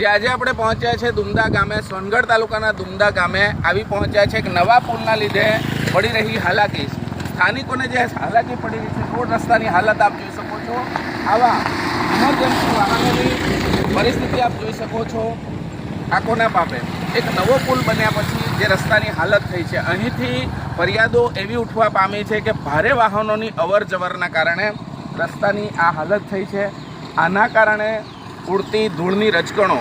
જે આજે આપણે પહોંચ્યા છે દુમદા ગામે, સોનગઢ તાલુકાના દુમદા ગામે, આવી પહોંચ્યા છે એક નવા પુલના લીધે પડી રહી હાલાકી. સ્થાનિકોને જે હાલાકી પડી રહી છે, રોડ રસ્તાની હાલત આપ જોઈ શકો છો. આવા ઇમરજન્સી વાહનોની પરિસ્થિતિ આપ જોઈ શકો છો. આંખો ના પાપે. એક નવો પુલ બન્યા પછી જે રસ્તાની હાલત થઈ છે, અહીંથી ફરિયાદો એવી ઉઠવા પામી છે કે ભારે વાહનોની અવર જવરના કારણે રસ્તાની આ હાલત થઈ છે. આના કારણે ઉડતી ધૂળની રજકણો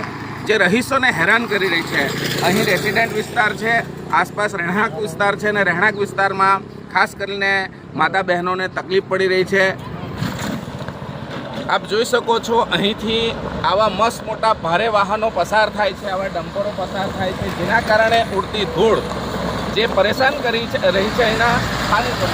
જે રહીશોને હેરાન કરી રહી છે અહીં રેસિડેન્ટ વિસ્તાર છે, આસપાસ રહેણાંક વિસ્તાર છે અને રહેણાંક વિસ્તારમાં ખાસ કરીને માતા બહેનોને તકલીફ પડી રહી છે આપ જોઈ શકો છો, અહીંથી આવા મસ્ત મોટા ભારે વાહનો પસાર થાય છે, આવા ડમ્પરો પસાર થાય છે, જેના કારણે ઉડતી ધૂળ જે પરેશાન કરી રહી છે, એના સ્થાનિકો.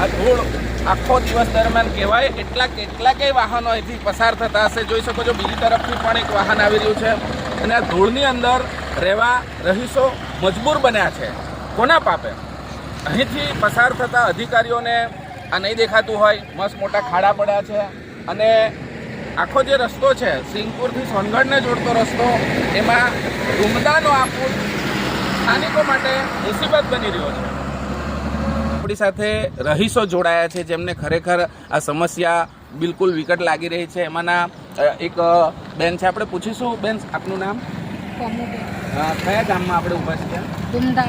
આ ધૂળ આખો દિવસ દરમિયાન કહેવાય, એટલા કેટલાકેય વાહનો અહીંથી પસાર થતા હશે. જોઈ શકો છો, બીજી તરફથી પણ એક વાહન આવી રહ્યું છે. અને આ ધૂળની અંદર રહેવા રહીશો મજબૂર બન્યા છે. કોના પાપે? અહીંથી પસાર થતા અધિકારીઓને આ નહીં દેખાતું હોય, મસ્ત મોટા ખાડા પડ્યા છે. અને આખો જે રસ્તો છે સિંગપુરથી સોનગઢને જોડતો રસ્તો, એમાં ડુમદાનો આ સ્થાનિકો માટે મુસીબત બની રહ્યો છે. આપણી સાથે રહીશો જોડાયા છે જેમને ખરેખર આ સમસ્યા બિલકુલ વિકટ લાગી રહી છે. એમાંના એક બેન છે. આપણે પૂછીશું બેન આપનું નામ? કયા ગામમાં આપણે ઊભા છીએ? દુમદા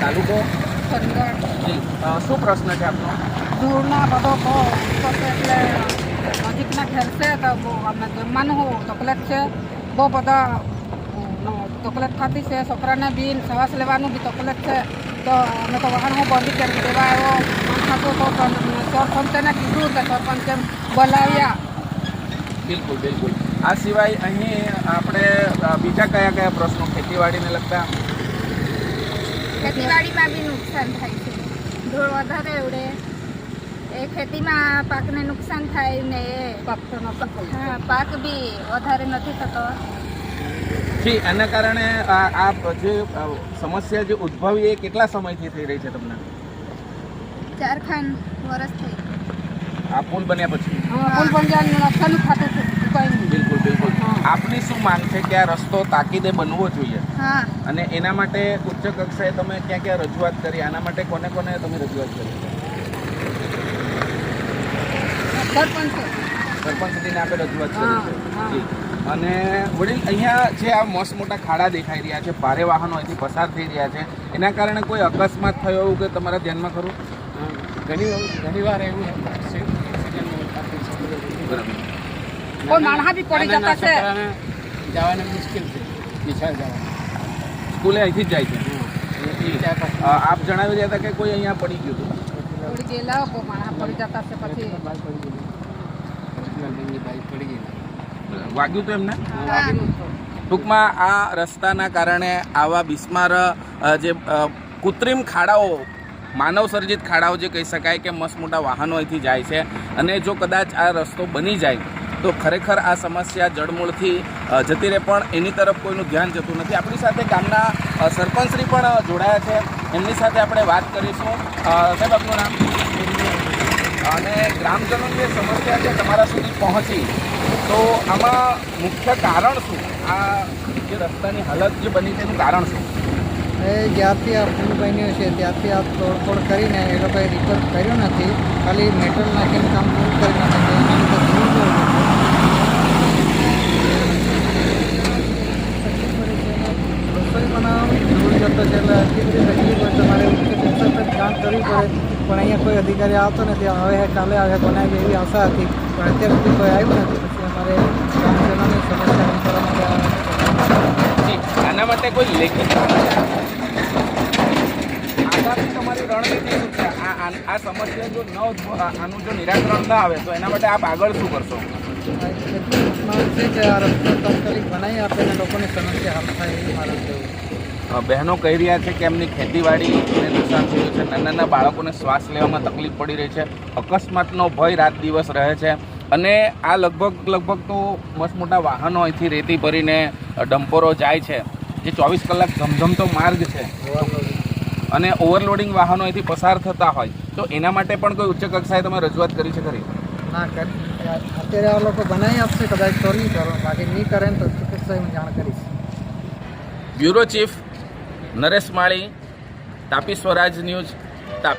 તાલુકો? જી. શું પ્રશ્ન છે આપનો? ધૂળના બધો બહુ એટલે નજીકના ઘેર છે તો બહુ અમને જમવાનું તકલીફ છે. બહુ બધા તકલીફ થતી છે છોકરાને બી શ્વાસ લેવાનું બી તકલીફ છે. તો અમે તો વાહન હું બંધ કરી દેવા આવ્યો થતું તો પણ સરપંચને કીધું કે સરપંચે બોલાવ્યા. બિલકુલ બિલકુલ. આ સિવાય અહીં આપણે બીજા કયા કયા પ્રશ્નો? ખેતીવાડીને લગતા? ખેતીવાડીમાં બી નુકસાન થાય છે. ધૂળ વધારે ઉડે. એ ખેતીમાં પાકને નુકસાન થાય ને એ પાક બી વધારે નથી થતો. જી એના કારણે આ જે સમસ્યા જે ઉદ્ભવી એ કેટલા સમયથી થઈ રહી છે તમને? ચાર ખાન વર્ષ થઈ. આ પુલ બન્યા પછી? પુલ હતું કંઈ નહીં. બિલકુલ બિલકુલ. આપની શું માંગ છે કે આ રસ્તો તાકીદે બનવો જોઈએ? અને એના માટે ઉચ્ચ કક્ષાએ તમે ક્યાં ક્યાં રજૂઆત કરી? આના માટે કોને કોને તમે રજૂઆત કરી? સરપંચ સરપંચ સુધીને આપણે રજૂઆત કરી છે. હા. જી. અને વડીલ અહીંયા જે આ મસ્ત મોટા ખાડા દેખાઈ રહ્યા છે ભારે વાહનો અહીંથી પસાર થઈ રહ્યા છે એના કારણે કોઈ અકસ્માત થયો એવું કે તમારા ધ્યાનમાં ખરું? ઘણી ઘણી વાર એવું છે. બરાબર. કોઈ માણસા બી પડી જતા છે. જવાને મુશ્કેલ છે નિશાળ જવાનું. સ્કૂલે અહીંથી જ જાય છે? આપ જણાવી રહ્યા હતા કે કોઈ અહીંયા પડી ગયું હતું? પડી ગયેલા કોઈ માણસા પડી જતા છે પછી. બાઈક પડી ગયેલી. વાગ્યું તો એમને? ટૂંકમાં આ રસ્તાના કારણે આવા બિસ્માર જે કૃત્રિમ ખાડાઓ માનવ સર્જિત ખાડાઓ જે કહી શકાય કે મસ્ત મોટા વાહનો અહીંથી જાય છે અને જો કદાચ આ રસ્તો બની જાય તો ખરેખર આ સમસ્યા જડમૂળથી જતી રહે. પણ એની તરફ કોઈનું ધ્યાન જતું નથી. આપણી સાથે ગામના સરપંચશ્રી પણ જોડાયા છે. એમની સાથે આપણે વાત કરીશું. સાહેબ આપનું નામ? અને ગ્રામજનોની જે સમસ્યા છે તમારા સુધી પહોંચી, તો આમાં મુખ્ય કારણ શું? આ જે રસ્તાની હાલત જે બની એનું કારણ શું? એ જ્યારથી આ પુલ બન્યો છે, ત્યારથી આ તોડફોડ કરીને એ લોકોએ રિપેર કર્યો નથી. ખાલી મેટલ નાખીને કામ પૂરું કરી નાખ્યું એના લીધે બનાવવામાં ધૂળ જતો છે, એટલે આટલી બધી તકલીફ હોય તમારે ઉચ્ચ કામ કરવી પડે. પણ અહીંયા કોઈ અધિકારી આવતો નથી. હવે કાલે આવે બનાવી એવી આશા હતી. પણ અત્યાર સુધી કોઈ આવ્યું નથી. પછી અમારે ગ્રામજનોની સમસ્યા હલ કરવા માટે આ આના માટે કોઈ લેખિત આગામી તમારી રણનીતિ શું છે? આ આ- આ સમસ્યા જો ન આનું જો નિરાકરણ ન આવે તો એના માટે આપ આગળ શું કરશો? એટલું છે કે આ રસ્તો તાત્કાલિક બનાવી આપે અને લોકોની સમસ્યા હલ થાય એવી મારું કહેવું બહેનો કહી રહ્યા છે કે એમની ખેતીવાડીને નુકસાન થયું છે. નાના નાના બાળકોને શ્વાસ લેવામાં તકલીફ પડી રહી છે. અકસ્માતનો ભય રાત દિવસ રહે છે. અને આ લગભગ લગભગ તો મસ્ત મોટા વાહનો અહીંથી રેતી ભરીને ડમ્પરો જાય છે. જે ચોવીસ કલાક ધમધમતો માર્ગ છે. અને ઓવરલોડિંગ વાહનો અહીંથી પસાર થતા હોય. તો એના માટે પણ કોઈ ઉચ્ચ કક્ષાએ તમે રજૂઆત કરી છે ખરી? ના કરી અત્યારે આ લોકો બનાવી આપશે કદાચ તો નહીં કરો. બાકી નહીં કરે તો તો કક્ષાએ હું જાણ કરીશ. Bureau chief Naresh Mali Tapi Swaraj News